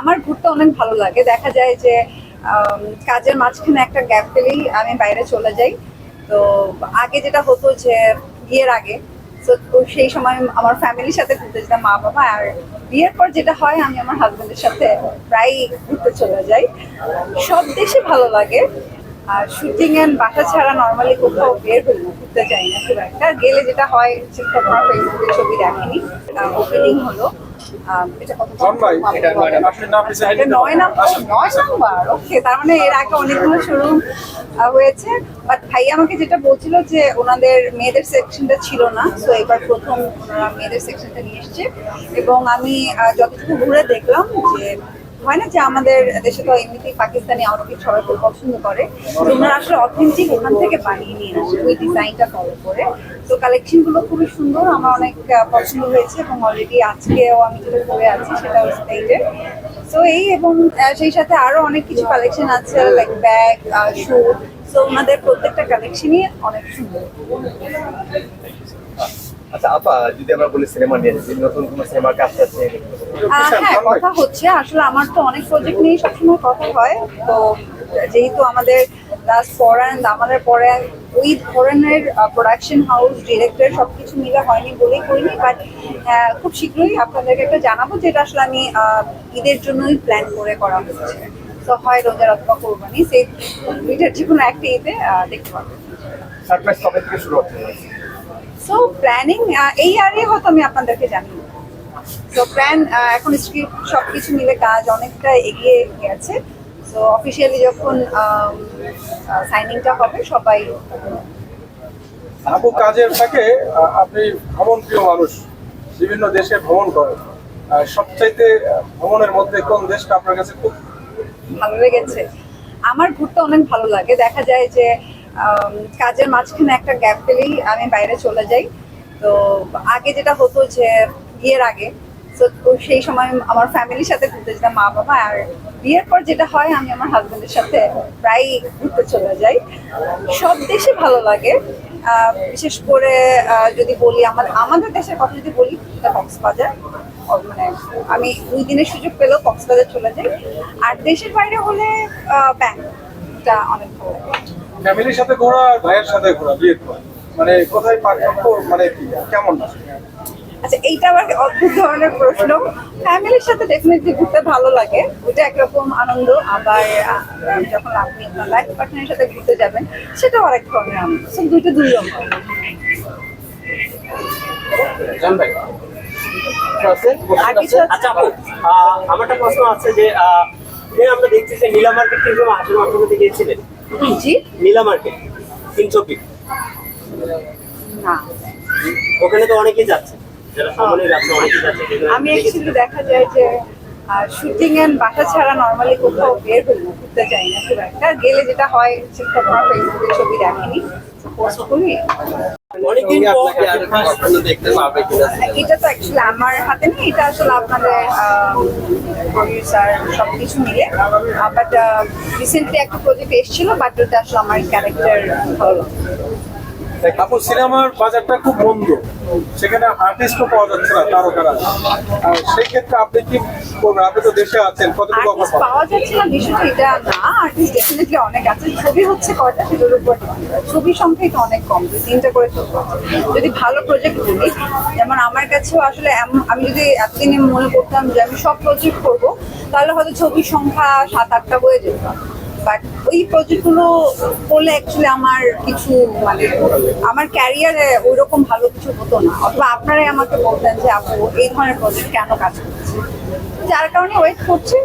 আমার ঘুরতে অনেক ভালো লাগে। দেখা যায় যে কাজের মাঝখানে একটা গ্যাপ পেলেই আমি বাইরে চলে যাই। তো আগে যেটা হতো যে, বিয়ের আগে, তো সেই সময় আমার ফ্যামিলির সাথে ঘুরতে যেতাম, মা, বাবা, আর বিয়ের পর যেটা হয়, আমি আমার হাজবেন্ডের সাথে প্রায় ঘুরতে চলে যাই। সব দেশে ভালো লাগে, আর শুটিং এন্ড বাসা ছাড়া নর্মালি কোথাও বের হই না, ঘুরতে যাই না খুব একটা। গেলে যেটা হয় তোমার ফেসবুকে ছবি দেখেনি ওপেনিং হলো। এটা কত নয় নাম্বার। নয় নাম্বার ওকে তার মানে এর আগে অনেকগুলো শোরুম হয়েছে। বাট ভাই আমাকে যেটা বলছিল যে ওনাদের মেয়েদের সেকশনটা ছিল না সো এবার প্রথম ওনারা মেয়েদের সেকশনটা নিয়ে এসছে। এবং আমি যতটুকু ঘুরে দেখলাম যে হয় না যে আমাদের দেশে তো এমনিতেই পাকিস্তানি আউটফিট সবাই খুব পছন্দ করে? তো ওনারা আসলে অথেন্টিক ওখান থেকে বানিয়ে নিয়ে আসে, ওই ডিজাইনটা ফলো করে। তো কালেকশনগুলো খুবই সুন্দর, আমার অনেক পছন্দ হয়েছে এবং অলরেডি আজকেও আমি যেটা পরে আছি সেটা ওই স্টেজের তো এই এবং সেই সাথে আরও অনেক কিছু কালেকশন আছে লাইক ব্যাগ শু তো ওনাদের প্রত্যেকটা কালেকশনই অনেক সুন্দর। আচ্ছা আপা যদি আমরা বলি সিনেমা নিয়ে নতুন কোনো সিনেমার কাজ আছে? হ্যাঁ কথা হচ্ছে আসলে আমার তো অনেক প্রজেক্ট নিয়ে সবসময় কথা হয়। তো যেহেতু আমাদের লাস্ট ফরেন আমাদের পরে ওই ধরনের প্রোডাকশন হাউস ডিরেক্টর সবকিছু মিলে হয়নি বলেই করিনি বাট খুব শীঘ্রই আপনাদেরকে একটা জানাব যেটা আসলে আমি ঈদের জন্যই প্ল্যান করে করা হচ্ছে। তো হয় রোজার অথবা কোরবানি সেই দুইটার যে কোনো একটা ঈদে দেখতে পাবেন সারপ্রাইজ কবে থেকে শুরু হচ্ছে? সো প্ল্যানিং এই আরে হয়তো আমি আপনাদেরকে জানি সো প্ল্যান এখন স্ক্রিপ্ট সব কিছু মিলে কাজ অনেকটা এগিয়ে গেছে। সো অফিসিয়ালি যখন সাইনিংটা হবে সবাই আপু কাজের আহ, আপনি ভ্রমণ প্রিয় মানুষ। বিভিন্ন দেশে ভ্রমণ করেন। সবচাইতে ভ্রমণের মধ্যে কোন দেশটা আপনার কাছে খুব ভালো লেগেছে? আমার ঘুরতে অনেক ভালো লাগে। দেখা যায় যে কাজের মাঝখানে একটা গ্যাপ পেলেই আমি বাইরে চলে যাই। তো আগে যেটা হতো যে বিয়ের আগে, তো সেই সময় আমার ফ্যামিলির সাথে ঘুরতে যেতাম, মা, বাবা, আর বিয়ের পর যেটা হয়, আমি আমার হাজবেন্ডের সাথে প্রায় ঘুরতে চলে যাই। সব দেশে ভালো লাগে। বিশেষ করে যদি বলি আমার, আমাদের দেশের কথা যদি বলি কক্সবাজার। মানে আমি দুই দিনের সুযোগ পেলেও কক্সবাজার চলে যাই। আর দেশের বাইরে হলে ব্যাংকটা অনেক ভালো লাগে। ফ্যামিলির সাথে ঘোরা আর ভাইয়ের সাথে ঘোরা বিয়ের পর? মানে কোথায় পার্থক্য মানে কেমন আচ্ছা এইটা আবার অদ্ভুত ধরনের প্রশ্ন। ফ্যামিলির সাথে ডেফিনেটলি ঘুরতে ভালো লাগে। ওটা একরকম আনন্দ। আবার যখন আপনি আপনার লাইফ পার্টনারের সাথে ঘুরতে যাবেন সেটাও আরেক ধরনের আনন্দ। সো দুইটা দুই রকম? আচ্ছা আমার একটা প্রশ্ন আছে যে আহ, যে আমরা দেখছি যে নীলা মার্কেট কিন্তু হাসির মাধ্যমে গিয়েছিলেন। জি। নীলা মার্কেট তিনচব্বি না। ওখানে তো অনেকেই যাচ্ছে। যারা সামনে যাচ্ছে অনেকেই যাচ্ছে আমি। অ্যাকচুয়ালি দেখা যায় যে শুটিং এন্ড বাসা ছাড়া নর্মালি কোথাও বের হই না ঘুরতে যাই না খুব একটা। গেলে যেটা হয় সেটা ফেসবুকে ছবি দেখেনি। পোস্ট করি। এটা তো অ্যাকচুয়ালি আমার হাতে নেই এটা আসলে আপনাদের প্রডিউসার সবকিছু মিলে। বাট রিসেন্টলি একটা প্রজেক্ট এসেছিল বাট ওটা আসলে আমার ক্যারেক্টার ভালো আপু সিনেমার বাজারটা খুব মন্দ সেখানে আর্টিস্টও পাওয়া যাচ্ছে না তারকারা। আর সেই ক্ষেত্রে আপনি কি করবেন? আপনি তো দেশে আছেন কতটুকু অফার পাওয়া যাচ্ছে না বিষয়টা এটা না। আর্টিস্ট ডেফিনেটলি অনেক আছে। ছবি হচ্ছে কয়টা সেটার উপর। ছবির সংখ্যাই তো অনেক কম দুই তিনটা করে ছবি যদি ভালো প্রজেক্ট বলি যেমন আমার কাছেও আসলে আমি যদি এতদিনে মনে করতাম যে আমি সব প্রজেক্ট করব তাহলে হয়তো ছবির সংখ্যা সাত আটটা হয়ে যেত। বাট ওই প্রজেক্টগুলো করলে অ্যাকচুয়ালি আমার কিছু মানে আমার ক্যারিয়ারে ওই রকম ভালো কিছু হতো না। অথবা আপনারাই আমাকে বলতেন যে, আপু, এই ধরনের প্রজেক্ট কেন কাজ করছে যার কারণে ওয়েট করছি।